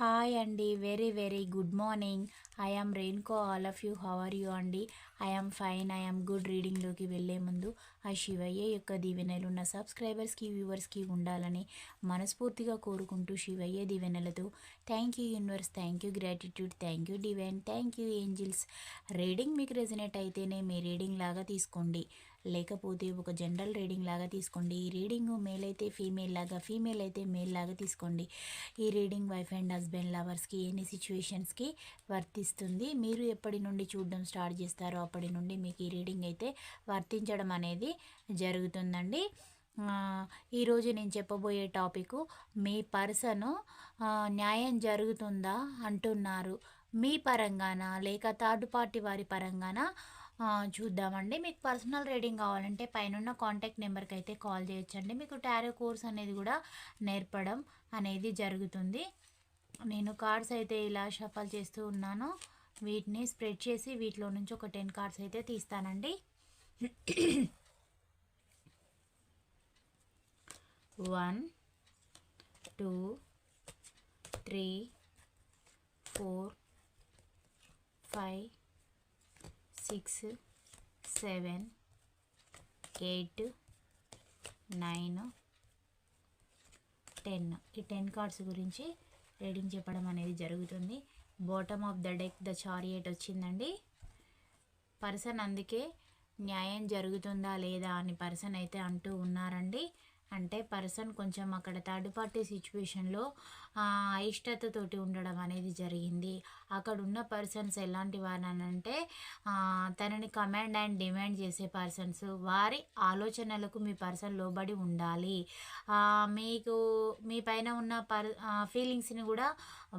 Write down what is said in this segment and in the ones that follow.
Hi అండి. Very very good morning. I am రెయిన్కో all of you. How are you అండి? I am fine. I am good రీడింగ్లోకి వెళ్ళే ముందు ఆ శివయ్య యొక్క దీవెనలు నా సబ్స్క్రైబర్స్కి వ్యూవర్స్కి ఉండాలని మనస్ఫూర్తిగా కోరుకుంటూ శివయ్య దీవెనలతో thank you universe thank you gratitude thank you divine thank you angels. Reading మీకు రెజినేట్ అయితేనే మీ రీడింగ్ లాగా తీసుకోండి. లేకపోతే ఒక జనరల్ రీడింగ్ లాగా తీసుకోండి. ఈ రీడింగ్ మేల్ అయితే ఫీమేల్ లాగా ఫీమేల్ అయితే మేల్ లాగా తీసుకోండి. ఈ రీడింగ్ వైఫ్ అండ్ హస్బెండ్ లవర్స్కి ఎన్ని సిచ్యువేషన్స్కి వర్తిస్తుంది మీరు ఎప్పటి నుండి చూడడం స్టార్ట్ చేస్తారో అప్పటి నుండి మీకు ఈ రీడింగ్ అయితే వర్తించడం అనేది జరుగుతుందండి. ఈరోజు నేను చెప్పబోయే టాపిక్ మీ పర్సను న్యాయం జరుగుతుందా అంటున్నారు. మీ పరంగాన లేక థర్డ్ పార్టీ వారి పరంగానా చూద్దామండి. మీకు పర్సనల్ రీడింగ్ కావాలంటే పైన కాంటాక్ట్ నెంబర్కి అయితే కాల్ చేయొచ్చండి. మీకు టారో కోర్స్ అనేది కూడా నేర్పడం అనేది జరుగుతుంది. నేను కార్డ్స్ అయితే ఇలా షఫల్ చేస్తూ ఉన్నాను. వీటిని స్ప్రెడ్ చేసి వీటిలో నుంచి ఒక టెన్ కార్డ్స్ అయితే తీస్తానండి. One two three four five six seven eight nine ten. ఈ టెన్ కార్డ్స్ గురించి రీడింగ్ చెప్పడం అనేది జరుగుతుంది. Bottom of the deck the chariot వచ్చిందండి. పర్సన్ అందుకే న్యాయం జరుగుతుందా లేదా అని పర్సన్ అయితే అంటూ ఉన్నారండి. అంటే పర్సన్ కొంచెం అక్కడ థర్డ్ పార్టీ సిచ్యువేషన్లో అయిష్టతతోటి ఉండడం అనేది జరిగింది. అక్కడ ఉన్న పర్సన్స్ ఎలాంటి వారనంటే తనని కమాండ్ అండ్ డిమాండ్ చేసే పర్సన్స్. వారి ఆలోచనలకు మీ పర్సన్ లోబడి ఉండాలి. మీకు మీ పైన ఉన్న పర్ ఫీలింగ్స్ని కూడా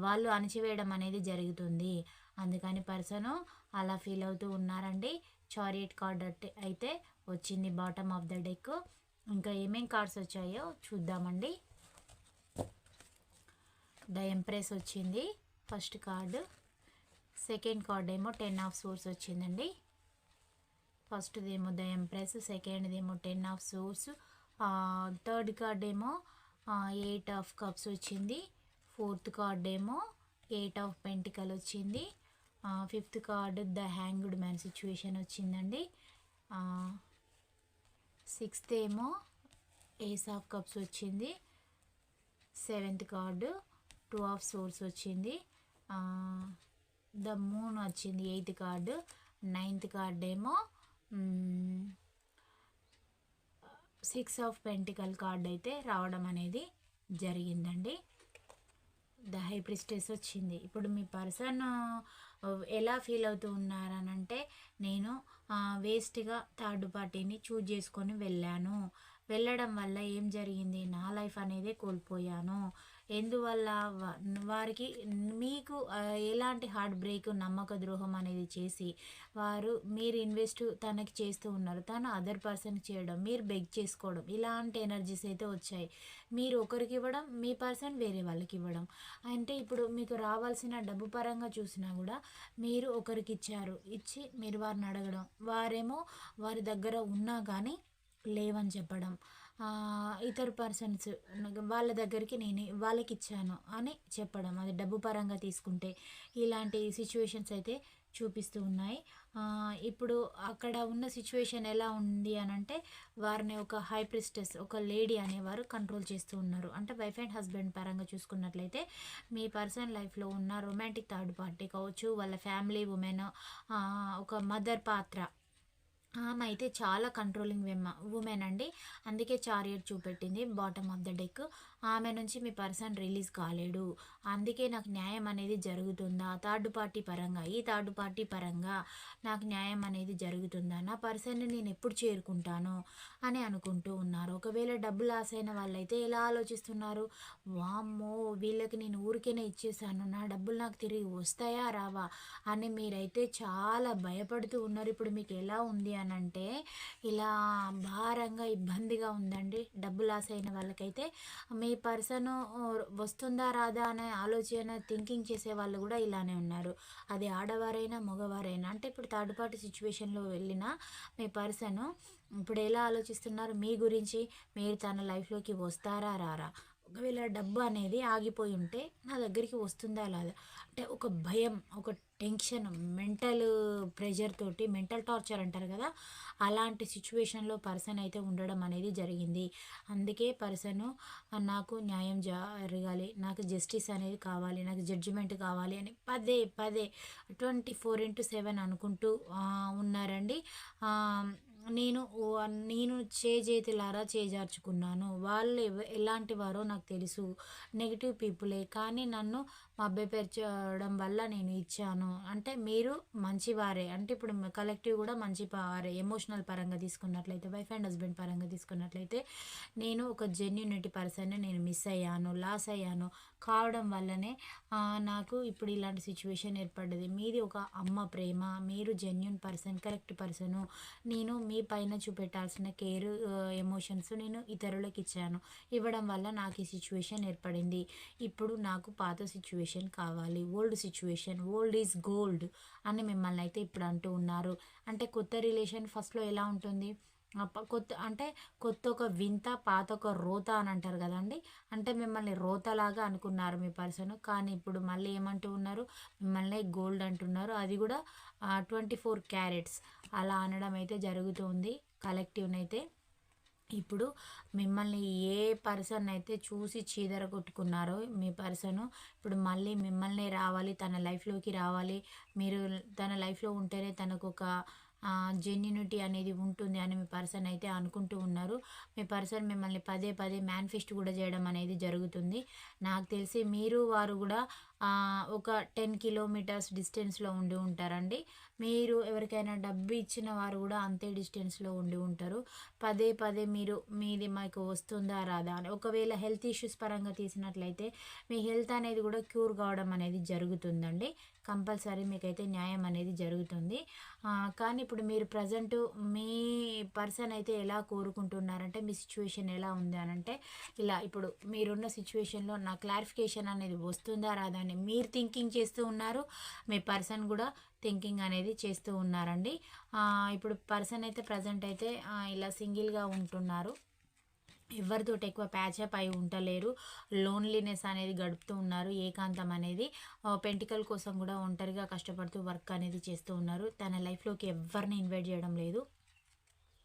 వాళ్ళు అణచివేయడం అనేది జరుగుతుంది. అందుకని పర్సన్ అలా ఫీల్ అవుతూ ఉన్నారండి. చారియట్ కార్డ్ అయితే వచ్చింది బాటమ్ ఆఫ్ ద డెక్. ఇంకా ఏమేం కార్డ్స్ వచ్చాయో చూద్దామండి. ద ఎంప్రెస్ వచ్చింది ఫస్ట్ కార్డు. సెకండ్ కార్డ్ ఏమో టెన్ ఆఫ్ సోర్స్ వచ్చిందండి. ఫస్ట్ది ఏమో ద ఎంప్రెస్ సెకండ్ది ఏమో ten of swords. Third card ఏమో ఎయిట్ ఆఫ్ కప్స్ వచ్చింది. ఫోర్త్ కార్డ్ ఏమో ఎయిట్ ఆఫ్ పెంటికల్ వచ్చింది. Fifth card the hanged man situation వచ్చిందండి. సిక్స్త్ ఏమో ఏస్ ఆఫ్ కప్స్ వచ్చింది. Seventh card two of swords వచ్చింది. ద మూన్ వచ్చింది ఎయిత్ కార్డు నైన్త్ కార్డ్ ఏమో సిక్స్ ఆఫ్ పెంటికల్ కార్డ్ అయితే రావడం అనేది జరిగిందండి. ద హై ప్రిస్టెస్ వచ్చింది. ఇప్పుడు మీ పర్సన్ ఎలా ఫీల్ అవుతూ ఉన్నారనంటే నేను వేస్ట్గా థర్డ్ పార్టీని చూజ్ చేసుకొని వెళ్ళాను. వెళ్ళడం వల్ల ఏం జరిగింది? నా లైఫ్ అనేది కోల్పోయాను. ఎందువల్ల వారికి మీకు ఎలాంటి హార్ట్ బ్రేక్ నమ్మక ద్రోహం అనేది చేసి వారు మీరు ఇన్వెస్ట్ తనకి చేస్తూ ఉన్నారు. తను అదర్ పర్సన్ చేయడం మీరు బెగ్ చేసుకోవడం ఇలాంటి ఎనర్జీస్ అయితే వచ్చాయి. మీరు ఒకరికి ఇవ్వడం మీ పర్సన్ వేరే వాళ్ళకి ఇవ్వడం. అంటే ఇప్పుడు మీకు రావాల్సిన డబ్బు పరంగా చూసినా కూడా మీరు ఒకరికి ఇచ్చారు. ఇచ్చి మీరు వారిని అడగడం. వారేమో వారి దగ్గర ఉన్నా కానీ లేవని చెప్పడం. ఇతర పర్సన్స్ వాళ్ళ దగ్గరికి నేను వాళ్ళకి ఇచ్చాను అని చెప్పడం. అది డబ్బు పరంగా తీసుకుంటే ఇలాంటి సిచ్యువేషన్స్ అయితే చూపిస్తూ ఉన్నాయి. ఇప్పుడు అక్కడ ఉన్న సిచ్యువేషన్ ఎలా ఉంది అని అంటే వారిని ఒక హై ప్రిస్టెస్ ఒక లేడీ అనేవారు కంట్రోల్ చేస్తూ ఉన్నారు. అంటే వైఫ్ అండ్ హస్బెండ్ పరంగా చూసుకున్నట్లయితే మీ పర్సనల్ లైఫ్లో ఉన్న రొమాంటిక్ థర్డ్ పార్టీ కావచ్చు వాళ్ళ ఫ్యామిలీ ఉమెన్ ఒక మదర్ పాత్ర ఆమె అయితే చాలా కంట్రోలింగ్ ఉమెన్ అండి. అందుకే చారియర్ చూపెట్టింది బాటమ్ ఆఫ్ ద డెక్ ఆమె నుంచి మీ పర్సన్ రిలీజ్ కాలేడు. అందుకే నాకు న్యాయం అనేది జరుగుతుందా? థర్డ్ పార్టీ పరంగా ఈ థర్డ్ పార్టీ పరంగా నాకు న్యాయం అనేది జరుగుతుందా? నా పర్సన్ని నేను ఎప్పుడు చేరుకుంటాను? అని అనుకుంటూ ఉన్నారు. ఒకవేళ డబ్బు లాస్ అయిన వాళ్ళైతే ఎలా ఆలోచిస్తున్నారు? వామ్మో వీళ్ళకి నేను ఊరికేనే ఇచ్చేసాను నా డబ్బులు నాకు తిరిగి వస్తాయా రావా? అని మీరైతే చాలా భయపడుతూ ఉన్నారు. ఇప్పుడు మీకు ఎలా ఉంది అని అంటే ఇలా భారంగా ఇబ్బందిగా ఉందండి. డబ్బు లాస్ అయిన వాళ్ళకైతే మీ పర్సన్ వస్తుందా రాదా అనే ఆలోచన థింకింగ్ చేసే వాళ్ళు కూడా ఇలానే ఉన్నారు. అది ఆడవారైనా మగవారైనా అంటే ఇప్పుడు థర్డ్ పార్టీ సిచ్యువేషన్లో వెళ్ళిన మీ పర్సన్ ఇప్పుడు ఎలా ఆలోచిస్తున్నారు? మీ గురించి మీరు తన లైఫ్లోకి వస్తారా రారా? ఒకవేళ డబ్బు అనేది ఆగిపోయి ఉంటే నా దగ్గరికి వస్తుందా లేదా అంటే ఒక భయం ఒక టెన్షన్ మెంటల్ ప్రెషర్ తోటి మెంటల్ టార్చర్ అంటారు కదా అలాంటి సిచ్యువేషన్లో పర్సన్ అయితే ఉండడం అనేది జరిగింది. అందుకే పర్సన్ నాకు న్యాయం జరగాలి నాకు జస్టిస్ అనేది కావాలి నాకు జడ్జిమెంట్ కావాలి అని పదే పదే ట్వంటీ ఫోర్ ఇంటూ సెవెన్ అనుకుంటూ ఉన్నారండి. నేను నేను చేజేతులారా చేజార్చుకున్నాను. వాళ్ళు ఎలాంటి వారో నాకు తెలుసు. నెగిటివ్ పీపులే. కానీ నన్ను మభ్యపరచడం వల్ల నేను ఇచ్చాను. అంటే మీరు మంచివారే. అంటే ఇప్పుడు కలెక్టివ్ కూడా మంచి వారే ఎమోషనల్ పరంగా తీసుకున్నట్లయితే వైఫ్ అండ్ హస్బెండ్ పరంగా తీసుకున్నట్లయితే నేను ఒక జెన్యునిటీ పర్సన్ నేను మిస్ అయ్యాను లాస్ అయ్యాను. కావడం వల్లనే నాకు ఇప్పుడు ఇలాంటి సిచ్యువేషన్ ఏర్పడ్డది. మీది ఒక అమ్మ ప్రేమ. మీరు జెన్యున్ పర్సన్ కరెక్ట్ పర్సను నేను మీ పైన చూపెట్టాల్సిన కేర్ ఎమోషన్స్ నేను ఇతరులకు ఇచ్చాను. ఇవ్వడం వల్ల నాకు ఈ సిచ్యువేషన్ ఏర్పడింది. ఇప్పుడు నాకు పాత సిచ్యువేషన్ కావాలి. Old situation old is gold అని మిమ్మల్ని అయితే ఇప్పుడు అంటూ ఉన్నారు. అంటే కొత్త రిలేషన్ ఫస్ట్లో ఎలా ఉంటుంది? కొత్త అంటే కొత్త ఒక వింత పాత ఒక రోత అని అంటారు కదండి? అంటే మిమ్మల్ని రోతలాగా అనుకున్నారు మీ పర్సన్ కానీ ఇప్పుడు మళ్ళీ ఏమంటూ ఉన్నారు? మిమ్మల్ని గోల్డ్ అంటున్నారు. అది కూడా ట్వంటీ ఫోర్ క్యారెట్స్ అలా అనడం అయితే జరుగుతుంది కలెక్టివ్నైతే ఇప్పుడు మిమ్మల్ని ఏ పర్సన్ అయితే చూసి చీదర కొట్టుకున్నారో మీ పర్సన్ ఇప్పుడు మళ్ళీ మిమ్మల్ని రావాలి తన లైఫ్లోకి రావాలి. మీరు తన లైఫ్లో ఉంటేనే తనకు ఒక జెన్యునిటీ అనేది ఉంటుంది అని మీ పర్సన్ అయితే అనుకుంటూ ఉన్నారు. మీ పర్సన్ మిమ్మల్ని పదే పదే మేనిఫెస్ట్ కూడా చేయడం అనేది జరుగుతుంది. నాకు తెలిసి మీరు వారు కూడా ఒక టెన్ కిలోమీటర్స్ డిస్టెన్స్లో ఉండి ఉంటారండి. మీరు ఎవరికైనా డబ్బు ఇచ్చిన వారు కూడా అంతే డిస్టెన్స్లో ఉండి ఉంటారు. పదే పదే మీరు మీది మాకు వస్తుందా రాదా అని. ఒకవేళ హెల్త్ ఇష్యూస్ పరంగా తీసినట్లయితే మీ హెల్త్ అనేది కూడా క్యూర్ కావడం అనేది జరుగుతుందండి. కంపల్సరీ మీకైతే న్యాయం అనేది జరుగుతుంది. కానీ ఇప్పుడు మీరు ప్రజెంట్ మీ పర్సన్ అయితే ఎలా కోరుకుంటున్నారంటే మీ సిచ్యువేషన్ ఎలా ఉంది అని అంటే ఇలా ఇప్పుడు మీరున్న సిచ్యువేషన్లో నా క్లారిఫికేషన్ అనేది వస్తుందా రాదా అని మీరు థింకింగ్ చేస్తూ ఉన్నారు. మీ పర్సన్ కూడా థింకింగ్ అనేది చేస్తూ ఉన్నారండి. ఇప్పుడు పర్సన్ అయితే ప్రజెంట్ అయితే ఇలా సింగిల్గా ఉంటున్నారు. ఎవరితోటి ఎక్కువ ప్యాచప్ అయి ఉండలేరు. లోన్లీనెస్ అనేది గడుపుతూ ఉన్నారు. ఏకాంతం అనేది పెంటికల్ కోసం కూడా ఒంటరిగా కష్టపడుతూ వర్క్ అనేది చేస్తూ ఉన్నారు. తన లైఫ్లోకి ఎవరిని ఇన్వైట్ చేయడం లేదు.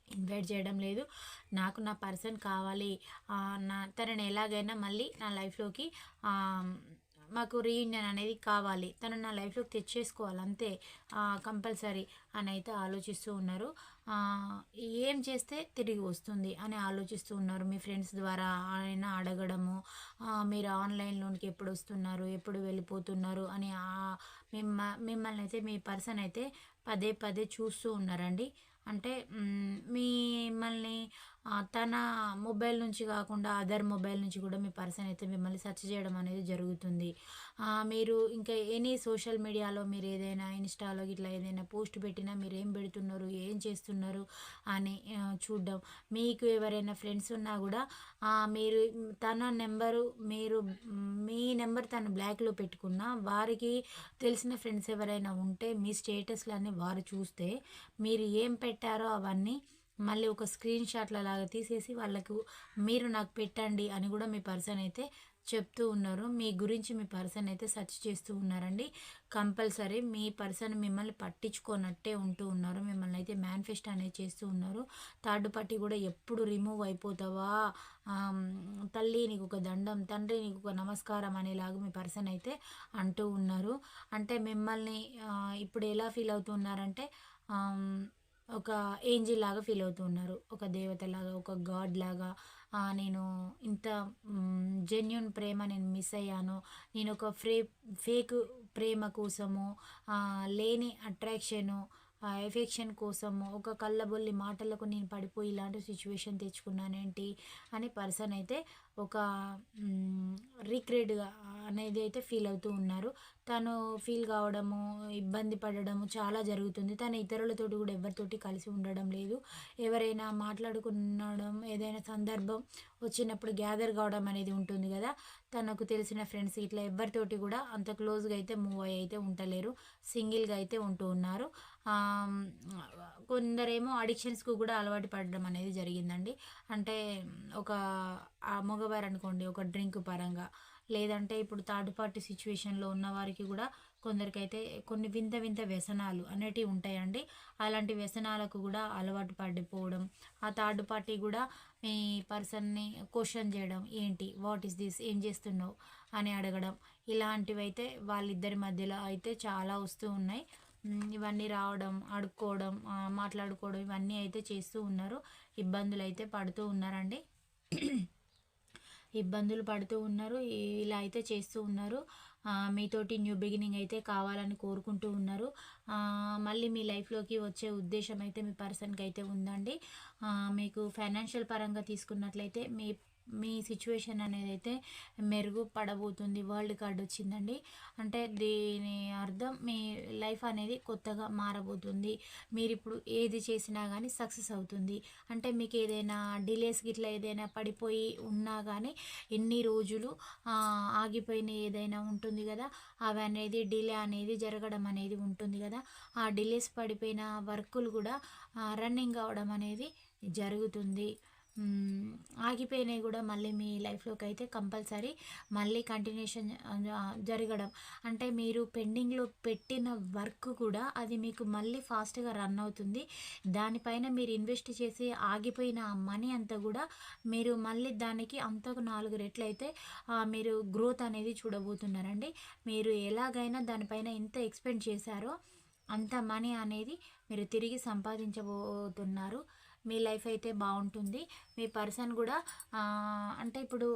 ఇన్వైట్ చేయడం లేదు. నాకు నా పర్సన్ కావాలి. నా తనని ఎలాగైనా మళ్ళీ నా లైఫ్లోకి మాకు రీయూనియన్ అనేది కావాలి. తను నా లైఫ్లోకి తెచ్చేసుకోవాలి అంతే. కంపల్సరీ అని అయితే ఆలోచిస్తూ ఉన్నారు. ఏం చేస్తే తిరిగి వస్తుంది అని ఆలోచిస్తూ ఉన్నారు. మీ ఫ్రెండ్స్ ద్వారా ఆయన అడగడము మీరు మీరు ఆన్లైన్లోనికి ఎప్పుడు వస్తున్నారు ఎప్పుడు వెళ్ళిపోతున్నారు అని మిమ్మ మిమ్మల్ని అయితే మీ పర్సన్ అయితే పదే పదే చూస్తూ ఉన్నారండి. అంటే మిమ్మల్ని తన మొబైల్ నుంచి కాకుండా అదర్ మొబైల్ నుంచి కూడా మీ పర్సన్ అయితే మిమ్మల్ని సెర్చ్ చేయడం అనేది జరుగుతుంది. మీరు ఇంకా ఎనీ సోషల్ మీడియాలో మీరు ఏదైనా ఇన్స్టాలో ఇట్లా ఏదైనా పోస్ట్ పెట్టినా మీరు ఏం పెడుతున్నారు ఏం చేస్తున్నారు అని చూడడం. మీకు ఎవరైనా ఫ్రెండ్స్ ఉన్నా కూడా మీరు తన నెంబరు మీరు మీ నెంబర్ తను బ్లాక్లో పెట్టుకున్నా వారికి తెలిసిన ఫ్రెండ్స్ ఎవరైనా ఉంటే మీ స్టేటస్లన్నీ వారు చూస్తే మీరు ఏం పెట్టారో అవన్నీ మళ్ళీ ఒక స్క్రీన్ షాట్ల లాగా తీసేసి వాళ్ళకు మీరు నాకు పెట్టండి అని కూడా మీ పర్సన్ అయితే చెప్తూ ఉన్నారు. మీ గురించి మీ పర్సన్ అయితే సెర్చ్ చేస్తూ ఉన్నారండి. కంపల్సరీ మీ పర్సన్ మిమ్మల్ని పట్టించుకోనట్టే ఉంటూ ఉన్నారు. మిమ్మల్ని అయితే మేనిఫెస్ట్ అనేది చేస్తూ ఉన్నారు. థర్డ్ పార్టీ కూడా ఎప్పుడు రిమూవ్ అయిపోతావా? తల్లి నీకు ఒక దండం తండ్రి నీకు ఒక నమస్కారం అనేలాగా మీ పర్సన్ అయితే అంటూ ఉన్నారు. అంటే మిమ్మల్ని ఇప్పుడు ఎలా ఫీల్ అవుతున్నారంటే ఒక ఏంజిల్ లాగా ఫీల్ అవుతూ ఉన్నారు. ఒక దేవత లాగా ఒక గాడ్ లాగా. నేను ఇంత జెన్యున్ ప్రేమ నేను మిస్ అయ్యాను. నేను ఒక ఫ్రే ఫేక్ ప్రేమ కోసము లేని అట్రాక్షను ఎఫెక్షన్ కోసము ఒక కళ్ళబొల్లి మాటలకు నేను పడిపోయి ఇలాంటి సిచ్యువేషన్ తెచ్చుకున్నానేంటి అని పర్సన్ అయితే ఒక రిక్రెడ్గా అనేది అయితే ఫీల్ అవుతూ ఉన్నారు. తను ఫీల్ కావడము ఇబ్బంది పడడము చాలా జరుగుతుంది. తను ఇతరులతోటి కూడా ఎవరితోటి కలిసి ఉండడం లేదు. ఎవరైనా మాట్లాడుకునడం ఏదైనా సందర్భం వచ్చినప్పుడు గ్యాదర్ కావడం అనేది ఉంటుంది కదా. తనకు తెలిసిన ఫ్రెండ్స్ ఇట్లా ఎవరితోటి కూడా అంత క్లోజ్గా అయితే మూవ్ అయ్యి అయితే ఉండలేరు. సింగిల్గా అయితే ఉంటూ ఉన్నారు. కొందరేమో అడిక్షన్స్కు కూడా అలవాటు పడడం అనేది జరిగిందండి. అంటే ఒక మగవారు అనుకోండి ఒక డ్రింక్ పరంగా లేదంటే ఇప్పుడు థర్డ్ పార్టీ సిచ్యువేషన్లో ఉన్న వారికి కూడా కొందరికైతే కొన్ని వింత వింత వ్యసనాలు అనేటివి ఉంటాయండి. అలాంటి వ్యసనాలకు కూడా అలవాటు పడిపోవడం ఆ థర్డ్ పార్టీ కూడా మీ పర్సన్ని క్వశ్చన్ చేయడం ఏంటి వాట్ ఈస్ దిస్ ఏం చేస్తున్నావు అని అడగడం ఇలాంటివి అయితే వాళ్ళిద్దరి మధ్యలో అయితే చాలా వస్తూ ఉన్నాయి. ఇవన్నీ రావడం అడుక్కోవడం మాట్లాడుకోవడం ఇవన్నీ అయితే చేస్తూ ఉన్నారు. ఇబ్బందులు అయితే పడుతూ ఉన్నారండి. ఇబ్బందులు పడుతూ ఉన్నారు. ఇలా అయితే చేస్తూ ఉన్నారు. మీతోటి న్యూ బిగినింగ్ అయితే కావాలని కోరుకుంటూ ఉన్నారు. మళ్ళీ మీ లైఫ్లోకి వచ్చే ఉద్దేశం అయితే మీ పర్సన్కి అయితే ఉందండి మీకు ఫైనాన్షియల్ పరంగా తీసుకున్నట్లయితే మీ మీ సిచ్యువేషన్ అనేది అయితే మెరుగుపడబోతుంది వరల్డ్ కార్డ్ వచ్చిందండి. అంటే దీని అర్థం మీ లైఫ్ అనేది కొత్తగా మారబోతుంది. మీరు ఇప్పుడు ఏది చేసినా కానీ సక్సెస్ అవుతుంది. అంటే మీకు ఏదైనా డిలేస్ గిట్లా ఏదైనా పడిపోయి ఉన్నా కానీ ఎన్ని రోజులు ఆగిపోయిన ఏదైనా ఉంటుంది కదా అవి అనేది డిలే అనేది జరగడం అనేది ఉంటుంది కదా. ఆ డిలేస్ పడిపోయిన వర్కులు కూడా రన్నింగ్ అవడం అనేది జరుగుతుంది. ఆగిపోయినవి కూడా మళ్ళీ మీ లైఫ్లోకి అయితే కంపల్సరీ మళ్ళీ కంటిన్యూషన్ జరగడం. అంటే మీరు పెండింగ్లో పెట్టిన వర్క్ కూడా అది మీకు మళ్ళీ ఫాస్ట్గా రన్ అవుతుంది. దానిపైన మీరు ఇన్వెస్ట్ చేసి ఆగిపోయిన మనీ అంతా కూడా మీరు మళ్ళీ దానికి అంతకు నాలుగు రెట్లు అయితే మీరు గ్రోత్ అనేది చూడబోతున్నారండి. మీరు ఎలాగైనా దానిపైన ఎంత ఎక్స్పెండ్ చేశారో అంత మనీ అనేది మీరు తిరిగి సంపాదించబోతున్నారు. మీ లైఫ్ అయితే బాగుంటుంది. మీ పర్సన్ కూడా అంటే ఇప్పుడు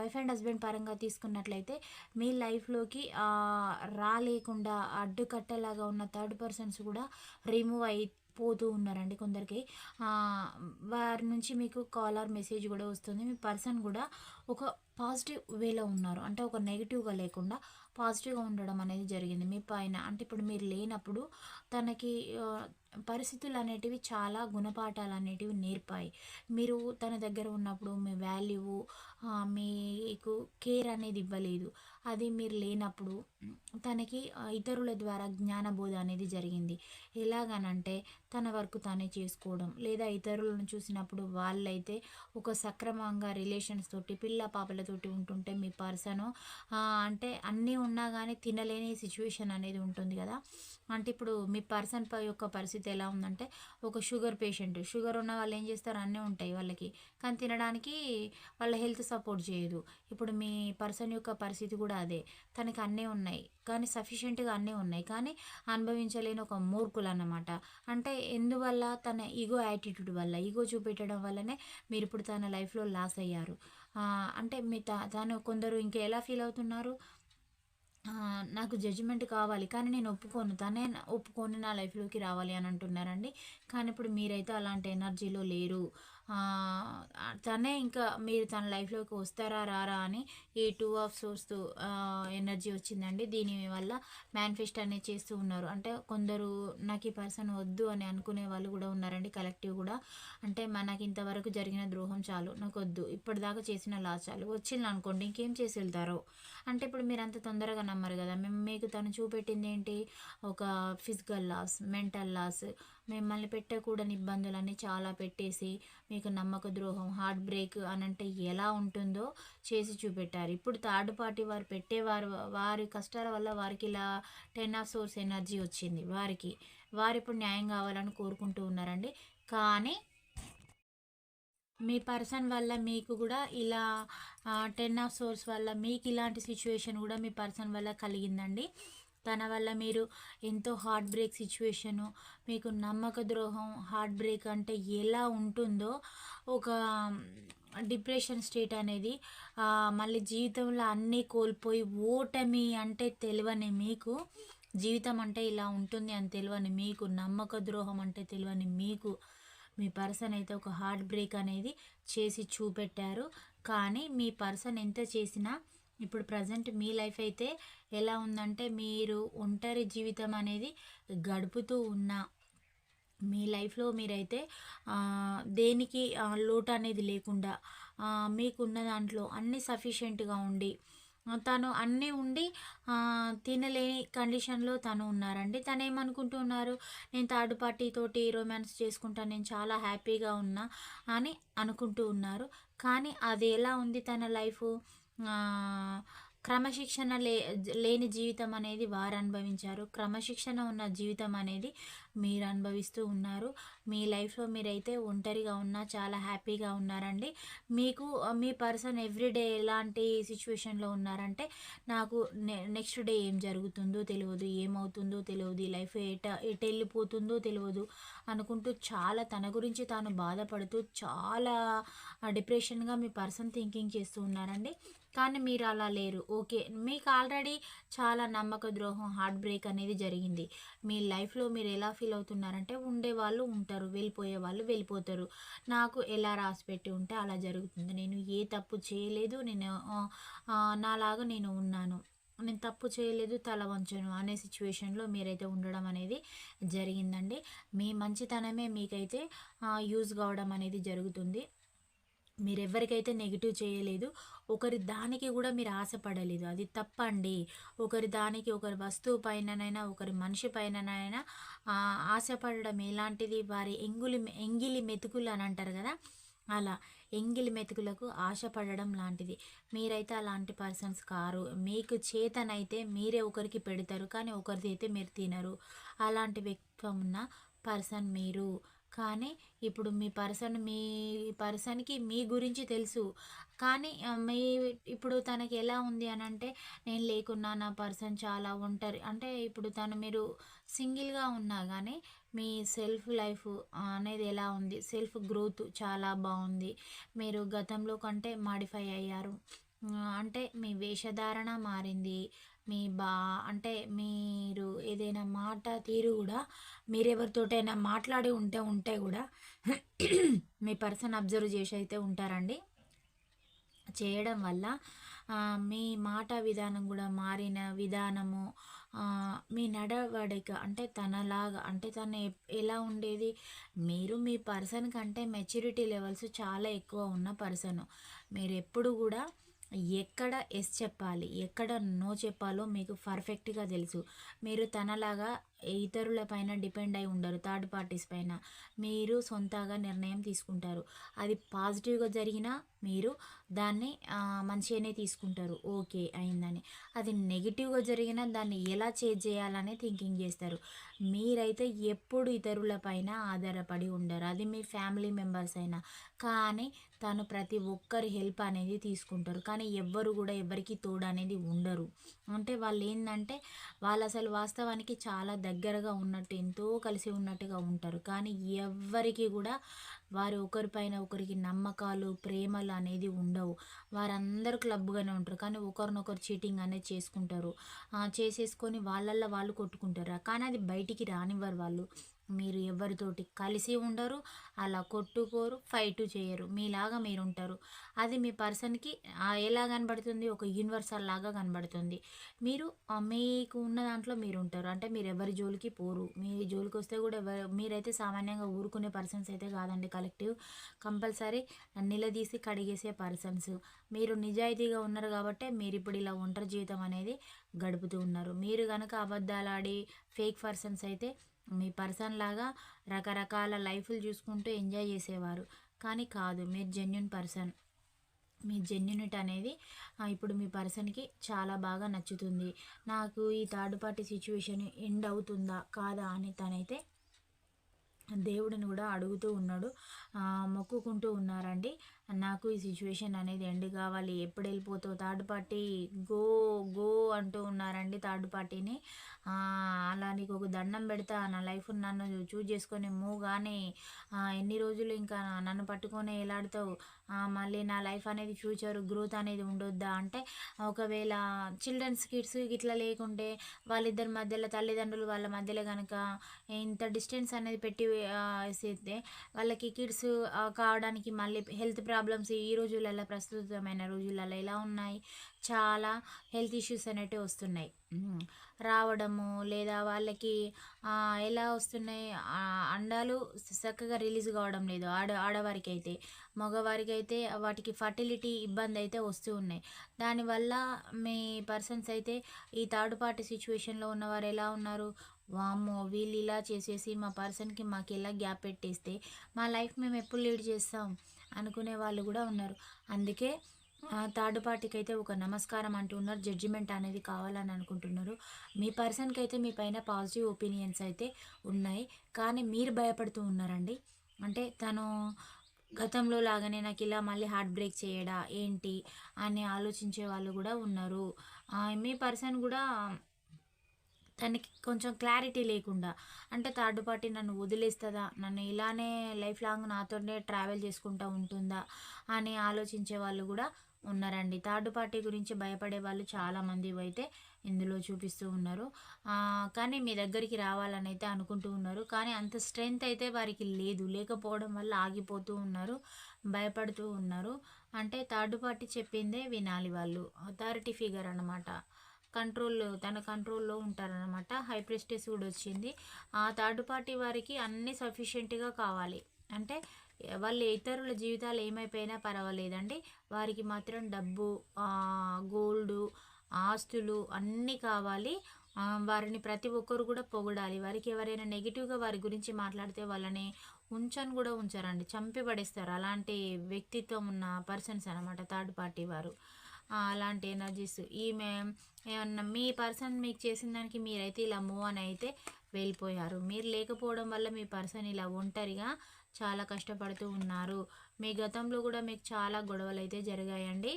వైఫ్ అండ్ హస్బెండ్ పరంగా తీసుకున్నట్లయితే మీ లైఫ్లోకి రాలేకుండా అడ్డుకట్టలాగా ఉన్న థర్డ్ పర్సన్స్ కూడా రిమూవ్ అయి పోతూ ఉన్నారండి కొందరికి. వారి నుంచి మీకు కాల్ ఆర్ మెసేజ్ కూడా వస్తుంది. మీ పర్సన్ కూడా ఒక పాజిటివ్ వేలో ఉన్నారు. అంటే ఒక నెగిటివ్గా లేకుండా పాజిటివ్గా ఉండడం అనేది జరిగింది. మీ పైన అంటే ఇప్పుడు మీరు లేనప్పుడు తనకి పరిస్థితులు అనేటివి చాలా గుణపాఠాలు అనేటివి నేర్పాయి. మీరు తన దగ్గర ఉన్నప్పుడు మీ వాల్యూ మీకు కేర్ అనేది ఇవ్వలేదు. అది మీరు లేనప్పుడు తనకి ఇతరుల ద్వారా జ్ఞానబోధ అనేది జరిగింది. ఎలాగనంటే తన వరకు తానే చేసుకోవడం లేదా ఇతరులను చూసినప్పుడు వాళ్ళైతే ఒక సక్రమంగా రిలేషన్స్ తోటి పిల్ల పాపలతోటి ఉంటుంటే మీ పర్సన్ అంటే అన్నీ ఉన్నా కానీ తినలేని సిచ్యువేషన్ అనేది ఉంటుంది కదా. అంటే ఇప్పుడు మీ పర్సన్ యొక్క పరిస్థితి ఎలా ఉందంటే ఒక షుగర్ పేషెంట్ షుగర్ ఉన్న వాళ్ళు ఏం చేస్తారు? అన్నీ ఉంటాయి వాళ్ళకి. కానీ తినడానికి వాళ్ళ హెల్త్ సపోర్ట్ చేయదు. ఇప్పుడు మీ పర్సన్ యొక్క పరిస్థితి కూడా అదే. తనకి అన్నీ ఉన్నాయి. కానీ సఫిషియెంట్గా అన్నీ ఉన్నాయి. కానీ అనుభవించలేని ఒక మూర్ఖులు అన్నమాట అంటే ఎందువల్ల తన ఈగో యాటిట్యూడ్ వల్ల ఈగో చూపెట్టడం వల్లనే మీరు ఇప్పుడు తన లైఫ్లో లాస్ అయ్యారు? అంటే మీ త తను కొందరు ఇంకా ఎలా ఫీల్ అవుతున్నారు? నాకు జడ్జిమెంట్ కావాలి కానీ నేను ఒప్పుకోను. తనే ఒప్పుకొని నా లైఫ్లోకి రావాలి అని అంటున్నారండి. కానీ ఇప్పుడు మీరైతే అలాంటి ఎనర్జీలో లేరు. తనే ఇంకా మీరు తన లైఫ్లోకి వస్తారా రారా అని ఈ టూ ఆఫ్ సోర్స్ ఎనర్జీ వచ్చిందండి. దీని వల్ల మేనిఫెస్ట్ అనేది చేస్తూ ఉన్నారు. అంటే కొందరు నాకు ఈ పర్సన్ వద్దు అని అనుకునే వాళ్ళు కూడా ఉన్నారండి కలెక్టివ్ కూడా. అంటే మనకి ఇంతవరకు జరిగిన ద్రోహం చాలు నాకు వద్దు. ఇప్పటిదాకా చేసిన లాస్ చాలు. వచ్చింది అనుకోండి ఇంకేం చేసి వెళ్తారో? అంటే ఇప్పుడు మీరు అంత తొందరగా నమ్మరు కదా మేము మీకు తను చూపెట్టింది ఏంటి? ఒక ఫిజికల్ లాస్ మెంటల్ లాస్ మిమ్మల్ని పెట్టకూడని ఇబ్బందులన్నీ చాలా పెట్టేసి మీకు నమ్మక ద్రోహం హార్ట్ బ్రేక్ అని అంటే ఎలా ఉంటుందో చేసి చూపెట్టారు. ఇప్పుడు థర్డ్ పార్టీ వారు పెట్టేవారు వారి కష్టాల వల్ల వారికి ఇలా టెన్ ఆఫ్ సోర్స్ ఎనర్జీ వచ్చింది వారికి. వారు ఇప్పుడు న్యాయం కావాలని కోరుకుంటూ ఉన్నారండి. కానీ మీ పర్సన్ వల్ల మీకు కూడా ఇలా టెన్ ఆఫ్ సోర్స్ వల్ల మీకు ఇలాంటి సిచ్యువేషన్ కూడా మీ పర్సన్ వల్ల కలిగిందండి. తన వల్ల మీరు ఎంతో హార్ట్ బ్రేక్ సిచ్యువేషను మీకు నమ్మక ద్రోహం హార్ట్ బ్రేక్ అంటే ఎలా ఉంటుందో ఒక డిప్రెషన్ స్టేట్ అనేది మళ్ళీ జీవితంలో అన్నీ కోల్పోయి ఓటమి అంటే తెలియని మీకు జీవితం అంటే ఇలా ఉంటుంది అని తెలియని మీకు నమ్మక ద్రోహం అంటే తెలియని మీకు మీ పర్సన్ అయితే ఒక హార్ట్ బ్రేక్ అనేది చేసి చూపెట్టారు. కానీ మీ పర్సన్ ఎంత చేసినా ఇప్పుడు ప్రజెంట్ మీ లైఫ్ అయితే ఎలా ఉందంటే మీరు ఒంటరి జీవితం అనేది గడుపుతూ ఉన్నా మీ లైఫ్లో మీరైతే దేనికి లోటు అనేది లేకుండా మీకున్న దాంట్లో అన్నీ సఫిషియెంట్గా ఉండి తను అన్నీ ఉండి తినలేని కండిషన్లో తను ఉన్నారండి. తను ఏమనుకుంటున్నారు నేను థర్డ్ పార్టీ తోటి రొమాన్స్ చేసుకుంటాను నేను చాలా హ్యాపీగా ఉన్నా అని అనుకుంటూ ఉన్నారు. కానీ అది ఎలా ఉంది తన లైఫ్? క్రమశిక్షణ లే లేని జీవితం అనేది వారు అనుభవించారు. క్రమశిక్షణ ఉన్న జీవితం అనేది మీరు అనుభవిస్తూ ఉన్నారు. మీ లైఫ్లో మీరైతే ఒంటరిగా ఉన్నా చాలా హ్యాపీగా ఉన్నారండి. మీకు మీ పర్సన్ ఎవ్రీడే ఎలాంటి సిచ్యువేషన్లో ఉన్నారంటే నాకు నెక్స్ట్ డే ఏం జరుగుతుందో తెలియదు ఏమవుతుందో తెలియదు ఈ లైఫ్ ఎట ఎటు వెళ్ళిపోతుందో తెలియదు అనుకుంటూ చాలా తన గురించి తాను బాధపడుతూ చాలా డిప్రెషన్గా మీ పర్సన్ థింకింగ్ చేస్తూ ఉన్నారండి. కానీ మీరు అలా లేరు. ఓకే. మీకు ఆల్రెడీ చాలా నమ్మక ద్రోహం హార్ట్ బ్రేక్ అనేది జరిగింది. మీ లైఫ్లో మీరు ఎలా ఫీల్ అవుతున్నారంటే ఉండే వాళ్ళు ఉంటారు వెళ్ళిపోయే వాళ్ళు వెళ్ళిపోతారు. నాకు ఎలా రాసి పెట్టి ఉంటే అలా జరుగుతుంది. నేను ఏ తప్పు చేయలేదు. నేను నాలాగా నేను ఉన్నాను. నేను తప్పు చేయలేదు తల వంచను అనే సిచ్యువేషన్లో మీరైతే ఉండడం అనేది జరిగిందండి. మీ మంచితనమే మీకైతే యూజ్ కావడం అనేది జరుగుతుంది. మీరెవరికైతే నెగిటివ్ చేయలేదు ఒకరి దానికి కూడా మీరు ఆశపడలేదు. అది తప్పండి. ఒకరి దానికి ఒకరి వస్తువు పైననైనా ఒకరి మనిషి పైననైనా ఆశపడడం ఎలాంటిది వారి ఎంగులి ఎంగిలి మెతుకులు అని అంటారు కదా? అలా ఎంగిలి మెతుకులకు ఆశపడడం లాంటిది. మీరైతే అలాంటి పర్సన్స్ కారు. మీకు చేతనైతే మీరే ఒకరికి పెడతారు కానీ ఒకరిది అయితే మీరు తినరు. అలాంటి వ్యక్తిత్వం ఉన్న పర్సన్ మీరు. కానీ ఇప్పుడు మీ పర్సన్ మీ పర్సన్కి మీ గురించి తెలుసు. కానీ మీ ఇప్పుడు తనకి ఎలా ఉంది అని అంటే నేను లేకున్నా నా పర్సన్ చాలా ఒంటరి. అంటే ఇప్పుడు తను మీరు సింగిల్గా ఉన్నా కానీ మీ సెల్ఫ్ లైఫ్ అనేది ఎలా ఉంది? సెల్ఫ్ గ్రోత్ చాలా బాగుంది. మీరు గతంలో కంటే మాడిఫై అయ్యారు. అంటే మీ వేషధారణ మారింది. మీ బా అంటే మీరు ఏదైనా మాట తీరు కూడా మీరెవరితోటైనా మాట్లాడి ఉంటే ఉంటే కూడా మీ పర్సన్ అబ్జర్వ్ చేసి అయితే ఉంటారండి. చేయడం వల్ల మీ మాట విధానం కూడా మారిన విధానము మీ నడవడిక అంటే తనలాగా అంటే తను ఎలా ఉండేది? మీరు మీ పర్సన్ కంటే మెచ్యూరిటీ లెవెల్స్ చాలా ఎక్కువ ఉన్న పర్సన్. మీరు ఎప్పుడు కూడా ఎక్కడ ఎస్ చెప్పాలి ఎక్కడ నో చెప్పాలో మీకు పర్ఫెక్ట్గా తెలుసు. మీరు తనలాగా ఇతరుల పైన డిపెండ్ అయి ఉండరు థర్డ్ పార్టీస్ పైన. మీరు సొంతగా నిర్ణయం తీసుకుంటారు. అది పాజిటివ్గా జరిగినా మీరు దాన్ని మంచిగానే తీసుకుంటారు. ఓకే అయిందని. అది నెగిటివ్గా జరిగినా దాన్ని ఎలా చేంజ్ చేయాలనే థింకింగ్ చేస్తారు. మీరైతే ఎప్పుడు ఇతరుల పైన ఆధారపడి ఉండరు. అది మీ ఫ్యామిలీ మెంబర్స్ అయినా. కానీ తను ప్రతి ఒక్కరి హెల్ప్ అనేది తీసుకుంటారు. కానీ ఎవ్వరు కూడా ఎవరికి తోడు అనేది ఉండరు. అంటే వాళ్ళు ఏంటంటే వాళ్ళు అసలు వాస్తవానికి చాలా దగ్గరగా ఉన్నట్టు ఎంతో కలిసి ఉన్నట్టుగా ఉంటారు. కానీ ఎవ్వరికి కూడా వారు ఒకరిపైన ఒకరికి నమ్మకాలు ప్రేమలు అనేది ఉండవు. వారందరూ క్లబ్గానే ఉంటారు. కానీ ఒకరినొకరు చీటింగ్ అనేది చేసుకుంటారు. చేసేసుకొని వాళ్ళల్లో వాళ్ళు కొట్టుకుంటారు. కానీ అది బయటికి రానివ్వరు వాళ్ళు. మీరు ఎవరితోటి కలిసి ఉండరు అలా కొట్టుకోరు ఫైట్ చేయరు. మీలాగా మీరు ఉంటారు అది మీ పర్సన్కి ఎలా కనబడుతుంది? ఒక యూనివర్సల్ లాగా కనబడుతుంది. మీరు మీకు ఉన్న దాంట్లో మీరు ఉంటారు అంటే మీరు ఎవరి జోలికి పోరు. మీ జోలికి వస్తే కూడా ఎవరు మీరైతే సామాన్యంగా ఊరుకునే పర్సన్స్ అయితే కాదండి. కలెక్టివ్ కంపల్సరీ నిలదీసి కడిగేసే పర్సన్స్. మీరు నిజాయితీగా ఉన్నారు కాబట్టి మీరు ఇప్పుడు ఇలా ఒంటరి జీవితం అనేది గడుపుతూ ఉన్నారు. మీరు కనుక అబద్ధాలు ఆడి ఫేక్ పర్సన్స్ అయితే మీ పర్సన్ లాగా రకరకాల లైఫ్లు చూసుకుంటూ ఎంజాయ్ చేసేవారు. కానీ కాదు మీరు జెన్యున్ పర్సన్. మీ జెన్యునిట్ అనేది ఇప్పుడు మీ పర్సన్కి చాలా బాగా నచ్చుతుంది. నాకు ఈ థర్డ్ పార్టీ సిచ్యువేషన్ ఎండ్ అవుతుందా కాదా అని తనైతే దేవుడిని కూడా అడుగుతూ ఉన్నాడు. మొక్కుకుంటూ ఉన్నారండి. నాకు ఈ సిచ్యువేషన్ అనేది ఎండ్ కావాలి. ఎప్పుడు వెళ్ళిపోతావు? థర్డ్ పార్టీ గో గో అంటూ ఉన్నారండి థర్డ్ పార్టీని. అలా నీకు ఒక దండం పెడతా నా లైఫ్ నన్ను చూజ్ చేసుకొని మూవ్ కానీ ఎన్ని రోజులు ఇంకా నన్ను పట్టుకొని ఎలాడుతావు మళ్ళీ నా లైఫ్ అనేది ఫ్యూచర్ గ్రోత్ అనేది ఉండొద్దా? అంటే ఒకవేళ చిల్డ్రన్స్ కిడ్స్ ఇట్లా లేకుంటే వాళ్ళిద్దరి మధ్యలో తల్లిదండ్రులు వాళ్ళ మధ్యలో కనుక ఇంత డిస్టెన్స్ అనేది పెట్టి వేసేస్తే వాళ్ళకి కిడ్స్ కావడానికి మళ్ళీ హెల్త్ ప్రాబ్లమ్స్ ఈ రోజులలో ప్రస్తుతమైన రోజులలో ఎలా ఉన్నాయి. చాలా హెల్త్ ఇష్యూస్ అనేవి వస్తున్నాయి. రావడము లేదా వాళ్ళకి ఎలా వస్తున్నాయి? అండాలు చక్కగా రిలీజ్ కావడం లేదు. ఆడ ఆడవారికి అయితే మగవారికి అయితే వాటికి ఫర్టిలిటీ ఇబ్బంది అయితే వస్తూ ఉన్నాయి. దానివల్ల మీ పర్సన్స్ అయితే ఈ థర్డ్ పార్టీ సిచ్యువేషన్లో ఉన్నవారు ఎలా ఉన్నారు? వామ్మో వీళ్ళు ఇలా చేసేసి మా పర్సన్కి మాకు ఎలా గ్యాప్ పెట్టేస్తే మా లైఫ్ మేము ఎప్పుడు లీడ్ చేస్తాం? అనుకునే వాళ్ళు కూడా ఉన్నారు. అందుకే థర్డ్ పార్టీకి అయితే ఒక నమస్కారం అంటున్నారు జడ్జిమెంట్ అనేది కావాలని అనుకుంటున్నారు. మీ పర్సన్కి అయితే మీ పైన పాజిటివ్ ఒపీనియన్స్ అయితే ఉన్నాయి. కానీ మీరు భయపడుతూ ఉన్నారండి. అంటే తను గతంలో లాగానే నాకు ఇలా మళ్ళీ హార్ట్ బ్రేక్ చేయడా ఏంటి అని ఆలోచించే వాళ్ళు కూడా ఉన్నారు. మీ పర్సన్ కూడా తనకి కొంచెం క్లారిటీ లేకుండా. అంటే థర్డ్ పార్టీ నన్ను వదిలేస్తుందా? నన్ను ఇలానే లైఫ్ లాంగ్ నాతోనే ట్రావెల్ చేసుకుంటూ ఉంటుందా? అని ఆలోచించే వాళ్ళు కూడా ఉన్నారండి. థర్డ్ పార్టీ గురించి భయపడే వాళ్ళు చాలామంది అయితే ఇందులో చూపిస్తూ ఉన్నారు. కానీ మీ దగ్గరికి రావాలని అయితే అనుకుంటూ ఉన్నారు. కానీ అంత స్ట్రెంగ్త్ అయితే వారికి లేదు. లేకపోవడం వల్ల ఆగిపోతూ ఉన్నారు భయపడుతూ ఉన్నారు. అంటే థర్డ్ పార్టీ చెప్పిందే వినాలి వాళ్ళు. అథారిటీ ఫిగర్ అనమాట కంట్రోల్ తన కంట్రోల్లో ఉంటారనమాట హై ప్రెస్టేజ్ కూడా వచ్చింది. ఆ థర్డ్ పార్టీ వారికి అన్ని సఫిషియెంట్గా కావాలి. అంటే వాళ్ళ ఇతరుల జీవితాలు ఏమైపోయినా పర్వాలేదండి. వారికి మాత్రం డబ్బు గోల్డ్ ఆస్తులు అన్నీ కావాలి. వారిని ప్రతి ఒక్కరు కూడా పొగడాలి. వారికి ఎవరైనా నెగిటివ్గా వారి గురించి మాట్లాడితే వాళ్ళని ఉంచని కూడా ఉంచారండి. చంపి పడేస్తారు. అలాంటి వ్యక్తిత్వం ఉన్న పర్సన్స్ అనమాట థర్డ్ పార్టీ వారు. అలాంటి ఎనర్జీస్ ఈమె ఏమన్నా మీ పర్సన్ మీకు చేసిన దానికి మీరైతే ఇలా మూవ్ అని అయితే వెళ్ళిపోయారు. మీరు లేకపోవడం వల్ల మీ పర్సన్ ఇలా ఒంటరిగా చాలా కష్టపడుతూ ఉన్నారు. మీ గతంలో కూడా మీకు చాలా గొడవలు అయితే జరిగాయండి.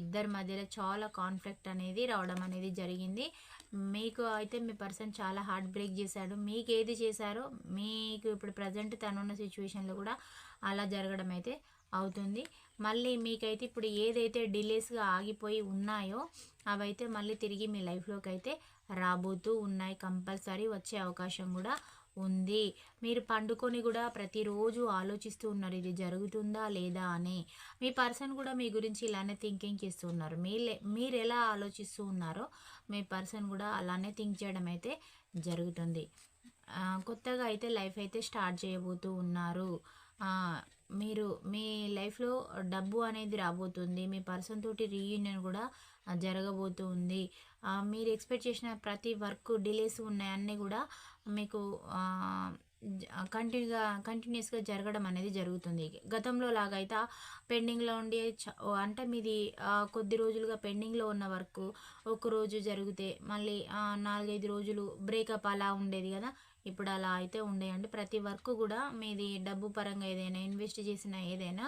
ఇద్దరి మధ్యలో చాలా కాన్ఫ్లిక్ట్ అనేది రావడం అనేది జరిగింది. మీకు అయితే మీ పర్సన్ చాలా హార్ట్ బ్రేక్ చేశాడు. మీకు ఏది చేశారో మీకు ఇప్పుడు ప్రజెంట్ తనున్న సిచ్యువేషన్లో కూడా అలా జరగడం అయితే అవుతుంది. మళ్ళీ మీకైతే ఇప్పుడు ఏదైతే డిలేస్గా ఆగిపోయి ఉన్నాయో అవైతే మళ్ళీ తిరిగి మీ లైఫ్లోకి అయితే రాబోతూ ఉన్నాయి. కంపల్సరీ వచ్చే అవకాశం కూడా ఉంది. మీరు పండుకొని కూడా ప్రతిరోజు ఆలోచిస్తూ ఉన్నారు ఇది జరుగుతుందా లేదా అని. మీ పర్సన్ కూడా మీ గురించి ఇలానే థింకింగ్ చేస్తూ ఉన్నారు. మీరే మీరు ఎలా ఆలోచిస్తూ ఉన్నారో మీ పర్సన్ కూడా అలానే థింక్ చేయడం అయితే జరుగుతుంది. కొత్తగా అయితే లైఫ్ అయితే స్టార్ట్ చేయబోతూ ఉన్నారు. మీరు మీ లైఫ్లో డబ్బు అనేది రాబోతుంది మీ పర్సన్ తోటి రీయూనియన్ కూడా జరగబోతుంది మీరు ఎక్స్పెక్ట్ చేసిన ప్రతి వర్క్ డిలేస్ ఉన్నాయన్నీ కూడా మీకు కంటిన్యూగా కంటిన్యూస్గా జరగడం అనేది జరుగుతుంది. గతంలో లాగైతే పెండింగ్లో ఉండే చ- అంటే మీది కొద్ది రోజులుగా పెండింగ్లో ఉన్న వర్క్ ఒక రోజు జరిగితే మళ్ళీ నాలుగైదు రోజులు బ్రేకప్ అలా ఉండేది కదా. ఇప్పుడు అలా అయితే ఉండేయండి. ప్రతి వర్క్ కూడా మీది డబ్బు పరంగా ఏదైనా ఇన్వెస్ట్ చేసిన ఏదైనా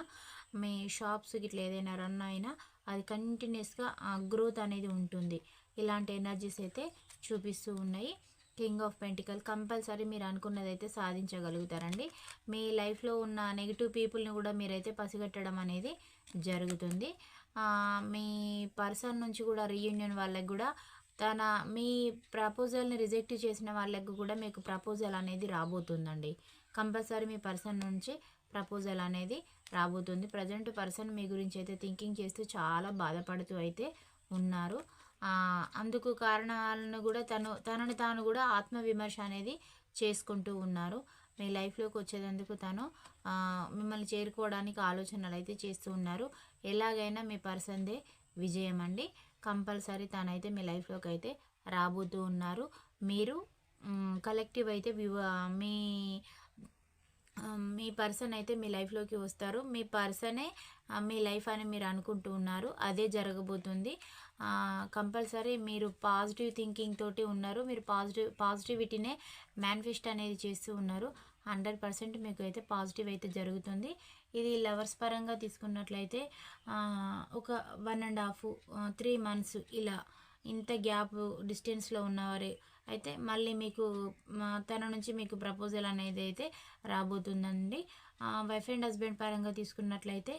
మీ షాప్స్ ఇట్లా ఏదైనా రన్ అయినా అది కంటిన్యూస్గా గ్రోత్ అనేది ఉంటుంది. ఇలాంటి ఎనర్జీస్ అయితే చూపిస్తూ ఉన్నాయి. కింగ్ ఆఫ్ పెంటికల్ కంపల్సరీ మీరు అనుకున్నది అయితే సాధించగలుగుతారండి. మీ లైఫ్లో ఉన్న నెగిటివ్ పీపుల్ని కూడా మీరైతే పసిగట్టడం అనేది జరుగుతుంది. మీ పర్సన్ నుంచి కూడా రీయూనియన్ వాళ్ళకి కూడా తన మీ ప్రపోజల్ని రిజెక్ట్ చేసిన వాళ్ళకు కూడా మీకు ప్రపోజల్ అనేది రాబోతుందండి. కంపల్సరీ మీ పర్సన్ నుంచి ప్రపోజల్ అనేది రాబోతుంది. ప్రజెంట్ పర్సన్ మీ గురించి అయితే థింకింగ్ చేస్తూ చాలా బాధపడుతూ అయితే ఉన్నారు. అందుకు కారణాలను కూడా తను తనని తాను కూడా ఆత్మవిమర్శ అనేది చేసుకుంటూ ఉన్నారు. మీ లైఫ్లోకి వచ్చేటందుకు తను మిమ్మల్ని చేరుకోవడానికి ఆలోచనలు అయితే చేస్తూ ఉన్నారు. ఎలాగైనా మీ పర్సన్దే విజయం అండి కంపల్సరీ తనైతే మీ లైఫ్లోకి అయితే రాబోతూ ఉన్నారు. మీరు కలెక్టివ్ అయితే మీ మీ పర్సన్ అయితే మీ లైఫ్లోకి వస్తారు. మీ పర్సనే మీ లైఫ్ అని మీరు అనుకుంటూ ఉన్నారు. అదే జరగబోతుంది. కంపల్సరీ మీరు పాజిటివ్ థింకింగ్ తోటి ఉన్నారు. మీరు పాజిటివ్ పాజిటివిటీనే మేనిఫెస్ట్ అనేది చేస్తూ ఉన్నారు. హండ్రెడ్ పర్సెంట్ మీకు అయితే పాజిటివ్ అయితే జరుగుతుంది. ఇది లవర్స్ పరంగా తీసుకున్నట్లయితే ఒక one and half three months ఇలా ఇంత గ్యాప్ డిస్టెన్స్లో ఉన్నవారే అయితే మళ్ళీ మీకు తన నుంచి మీకు ప్రపోజల్ అనేది అయితే రాబోతుందండి. వైఫ్ అండ్ హస్బెండ్ పరంగా తీసుకున్నట్లయితే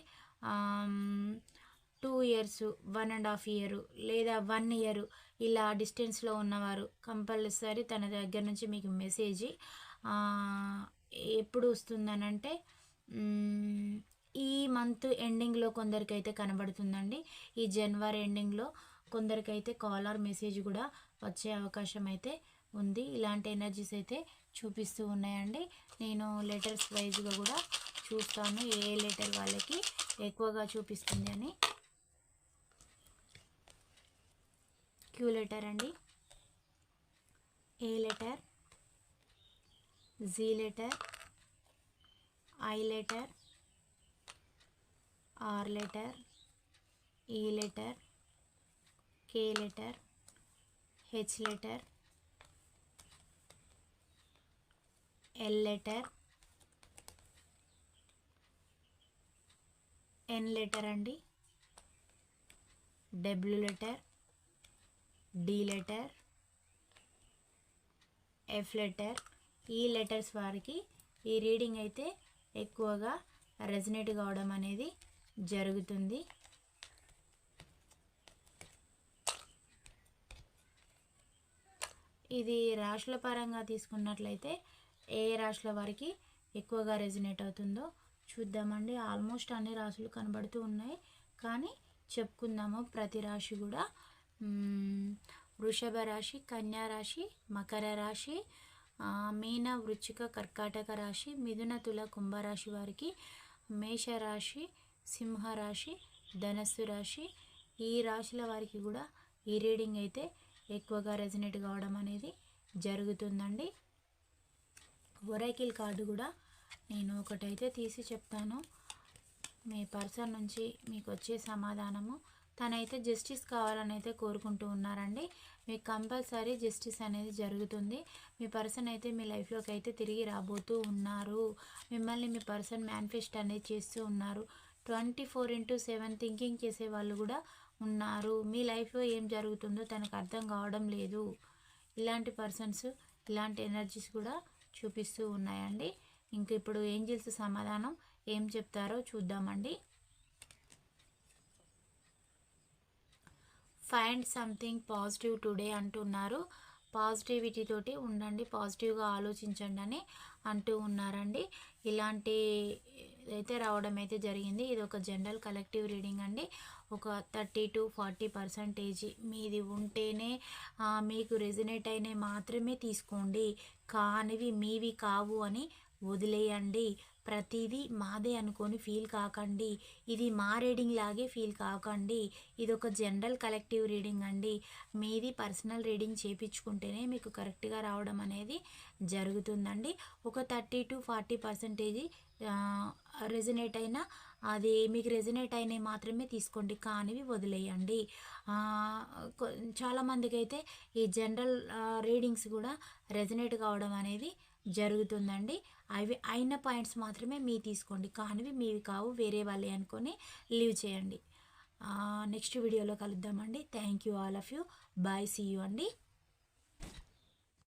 two years one and half year లేదా వన్ ఇయర్ ఇలా డిస్టెన్స్లో ఉన్నవారు కంపల్సరీ తన దగ్గర నుంచి మీకు మెసేజ్ ఎప్పుడు వస్తుందనంటే ఈ మంత్ ఎండింగ్లో కొందరికైతే కనబడుతుందండి. ఈ జనవరి ఎండింగ్లో కొందరికైతే కాల్ ఆర్ మెసేజ్ కూడా వచ్చే అవకాశం అయితే ఉంది. ఇలాంటి ఎనర్జీస్ అయితే చూపిస్తూ ఉన్నాయండి. నేను లెటర్స్ వైజ్గా కూడా చూస్తాను. ఏ లెటర్ వాళ్ళకి ఎక్కువగా చూపిస్తుంది అని. క్యూ లెటర్ అండి. A letter? G letter? I letter R letter E letter K letter H letter L letter N letter అండి W letter D letter F letter ఈ లెటర్స్ వారికి ఈ రీడింగ్ అయితే ఎక్కువగా రెజనేట్ కావడం అనేది జరుగుతుంది. ఇది రాశుల పరంగా తీసుకున్నట్లయితే ఏ రాశుల వారికి ఎక్కువగా రెజినేట్ అవుతుందో చూద్దామండి. ఆల్మోస్ట్ అన్ని రాశులు కనబడుతూ ఉన్నాయి. కానీ చెప్పుకుందాము. ప్రతి రాశి కూడా వృషభ రాశి కన్యా రాశి మకర రాశి మీన వృచ్చిక కర్కాటక రాశి మిథున తుల కుంభరాశి వారికి మేషరాశి సింహరాశి ధనస్సు రాశి. ఈ రాశుల వారికి కూడా ఈ రీడింగ్ అయితే ఎక్కువగా రెజినేట్ కావడం అనేది జరుగుతుందండి. ఒరైకిల్ కార్డు కూడా నేను ఒకటైతే తీసి చెప్తాను. మీ పర్సన్ నుంచి మీకు వచ్చే సమాధానము తనైతే జస్టిస్ కావాలని అయితే కోరుకుంటూ ఉన్నారండి. మీకు కంపల్సరీ జస్టిస్ అనేది జరుగుతుంది. మీ పర్సన్ అయితే మీ లైఫ్లోకి అయితే తిరిగి రాబోతూ ఉన్నారు. మిమ్మల్ని మీ పర్సన్ మేనిఫెస్ట్ అనేది చేస్తూ ఉన్నారు. Twenty four into seven thinking చేసే వాళ్ళు కూడా ఉన్నారు. మీ లైఫ్లో ఏం జరుగుతుందో తనకు అర్థం కావడం లేదు. ఇలాంటి పర్సన్స్ ఇలాంటి ఎనర్జీస్ కూడా చూపిస్తూ ఉన్నాయండి. ఇంక ఇప్పుడు ఏంజిల్స్ సమాధానం ఏం చెప్తారో చూద్దామండి. ఫైండ్ సంథింగ్ పాజిటివ్ టుడే అంటున్నారు. పాజిటివిటీతోటి ఉండండి పాజిటివ్గా ఆలోచించండి అని అంటూ ఉన్నారండి. ఇలాంటి అయితే రావడం అయితే జరిగింది ఇది ఒక జనరల్ కలెక్టివ్ రీడింగ్ అండి. ఒక థర్టీ టు ఫార్టీ పర్సంటేజ్ మీది ఉంటేనే మీకు రెజినేట్ అయినవి మాత్రమే తీసుకోండి. కానివి మీవి కావు అని వదిలేయండి. ప్రతిదీ మాదే అనుకొని ఫీల్ కాకండి. ఇది మా రీడింగ్ లాగే ఫీల్ కాకండి. ఇది ఒక జనరల్ కలెక్టివ్ రీడింగ్ అండి. మీది పర్సనల్ రీడింగ్ చేపించుకుంటేనే మీకు కరెక్ట్గా రావడం అనేది జరుగుతుందండి. ఒక thirty to forty percentage resonate అయినా అది మీకు రెజినేట్ అయినవి మాత్రమే తీసుకోండి. కానివి వదిలేయండి. కొ- చాలామందికి అయితే ఈ జనరల్ రీడింగ్స్ కూడా రెజినేట్ కావడం అనేది జరుగుతుందండి. అవి అయిన పాయింట్స్ మాత్రమే మీ తీసుకోండి. కానివి మీవి కావు వేరే వాళ్ళే అనుకొని లీవ్ చేయండి. నెక్స్ట్ వీడియోలో కలుద్దామండి. Thank you all of you. Bye see you అండి.